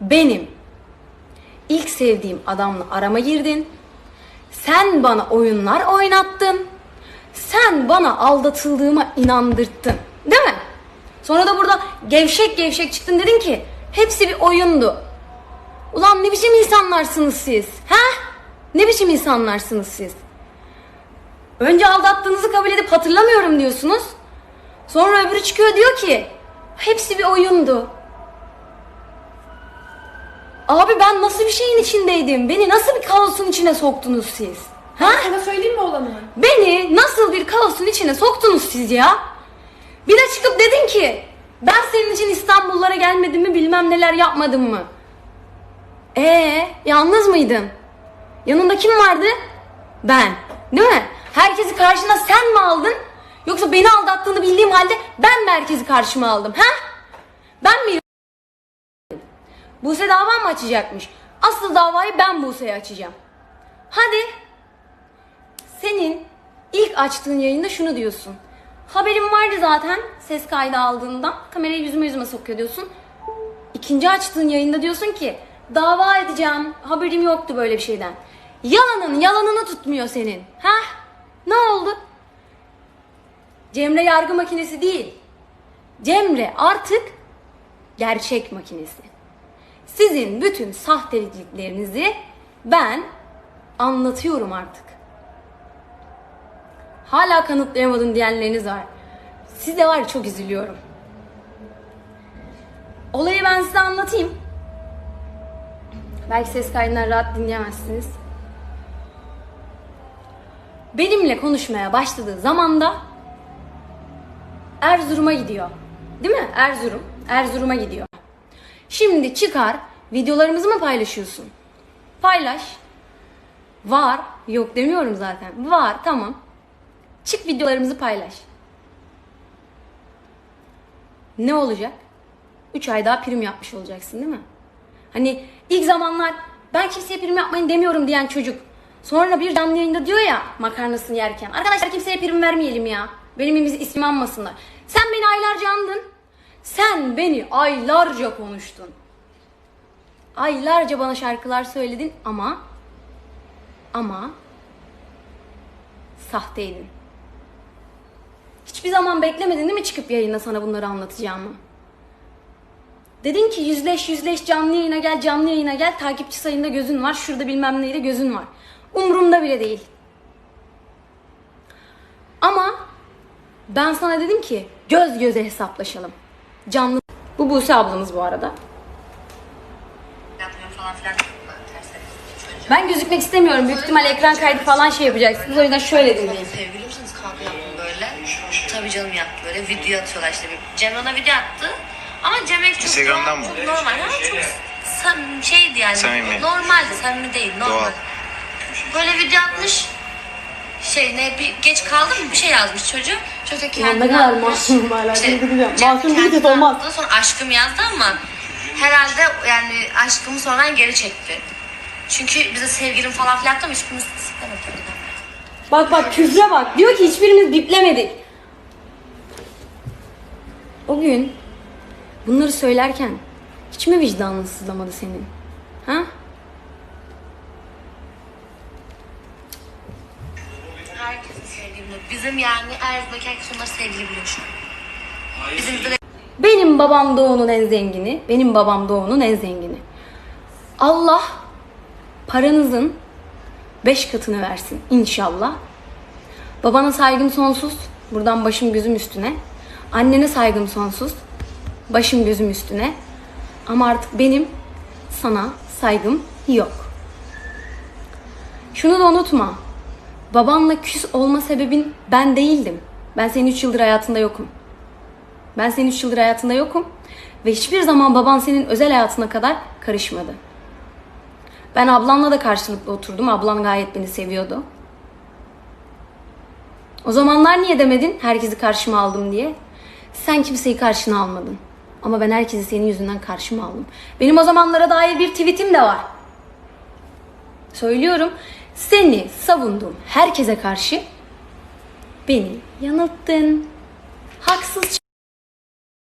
benim ilk sevdiğim adamla arama girdin. Sen bana oyunlar oynattın. Sen bana aldatıldığıma inandırttın. Değil mi? Sonra da burada gevşek gevşek çıktın dedin ki hepsi bir oyundu. Ulan ne biçim insanlarsınız siz? Ha? Ne biçim insanlarsınız siz? Önce aldattığınızı kabul edip hatırlamıyorum diyorsunuz. Sonra öbürü çıkıyor diyor ki hepsi bir oyundu. Abi ben nasıl bir şeyin içindeydim? Beni nasıl bir kaosun içine soktunuz siz? Ha? Sana söyleyeyim mi olanı? Beni nasıl bir kaosun içine soktunuz siz ya? Bir de çıkıp dedin ki ben senin için İstanbullara gelmedim mi bilmem neler yapmadım mı? Ee, yalnız mıydın? Yanında kim vardı? Ben. Değil mi? Herkesi karşına sen mi aldın? Yoksa beni aldattığını bildiğim halde ben mi herkesi karşıma aldım? Ha? Ben mi? Buse dava mı açacakmış? Asıl davayı ben Buse'ye açacağım. Hadi senin ilk açtığın yayında şunu diyorsun. Haberim vardı zaten ses kaydı aldığında. Kamerayı yüzüme yüzüme sokuyor diyorsun. İkinci açtığın yayında diyorsun ki dava edeceğim. Haberim yoktu böyle bir şeyden. Yalanın yalanını tutmuyor senin. Ha? Ne oldu? Cemre yargı makinesi değil. Cemre artık gerçek makinesi. Sizin bütün sahteliklerinizi ben anlatıyorum artık. Hala kanıtlayamadın diyenleriniz var. Size var çok üzülüyorum. Olayı ben size anlatayım. Belki ses kaydından rahat dinleyemezsiniz. Benimle konuşmaya başladığı zamanda Erzurum'a gidiyor. Değil mi? Erzurum. Erzurum'a gidiyor. Şimdi çıkar videolarımızı mı paylaşıyorsun? Paylaş. Var. Yok demiyorum zaten. Var tamam. Çık videolarımızı paylaş. Ne olacak? 3 ay daha prim yapmış olacaksın değil mi? Hani ilk zamanlar ben kimseye prim yapmayın demiyorum diyen çocuk. Sonra bir canlı yayında diyor ya makarnasını yerken. Arkadaşlar kimseye prim vermeyelim ya. Benim ismimi anmasınlar. Sen beni aylarca andın. Sen beni aylarca konuştun. Aylarca bana şarkılar söyledin ama ama sahteydin. Hiçbir zaman beklemedin değil mi çıkıp yayında sana bunları anlatacağımı? Dedin ki yüzleş yüzleş canlı yayına gel canlı yayına gel takipçi sayında gözün var şurada bilmem neyde gözün var. Umurumda bile değil. Ama ben sana dedim ki göz göze hesaplaşalım. Canlı. Bu Buse ablamız bu arada. yapmıyor falan filan. Tersine çocuğa. Ben gözükmek istemiyorum. Büyük ihtimalle ekran kaydı falan şey yapacaksınız. O yüzden şöyle dinleyin. Sevgili misiniz? Kavga yaptım böyle. Tabii canım yaptı böyle. Video atıyorlar işte. Cem ona video attı. Ama Cem çok Instagram'dan mı? normal. Ha, çok sam- şeydi yani. Samimi. Normaldi. Samimi değil. Normal. Doğal. Böyle video atmış. Şey ne bir geç kaldı mı bir şey yazmış çocuk. Çocuk da ne kendini kadar masum hala, İşte Masum bir kendini kız olmaz. attı, Sonra aşkım yazdı ama herhalde yani aşkımı sonradan geri çekti. Çünkü bize sevgilim falan filan yaptı ama hiçbirimiz. Bak bak küfre bak. Diyor ki hiçbirimiz biplemedik. O gün bunları söylerken hiç mi vicdanın sızlamadı senin? Ha? Bizim yani Erzurum'daki onları sevgili biliyor şu an. Bizim de Benim babam Doğu'nun en zengini. Benim babam Doğu'nun en zengini. Allah paranızın beş katını versin inşallah. Babana saygım sonsuz. Buradan başım gözüm üstüne. Annene saygım sonsuz. Başım gözüm üstüne. Ama artık benim sana saygım yok. Şunu da unutma. Babanla küs olma sebebin ben değildim. Ben senin 3 yıldır hayatında yokum. Ben senin 3 yıldır hayatında yokum. Ve hiçbir zaman baban senin özel hayatına kadar karışmadı. Ben ablanla da karşılıklı oturdum. Ablan gayet beni seviyordu. O zamanlar niye demedin herkesi karşıma aldım diye? Sen kimseyi karşına almadın. Ama ben herkesi senin yüzünden karşıma aldım. Benim o zamanlara dair bir tweetim de var. Söylüyorum. Seni savundum herkese karşı beni yanılttın. Haksız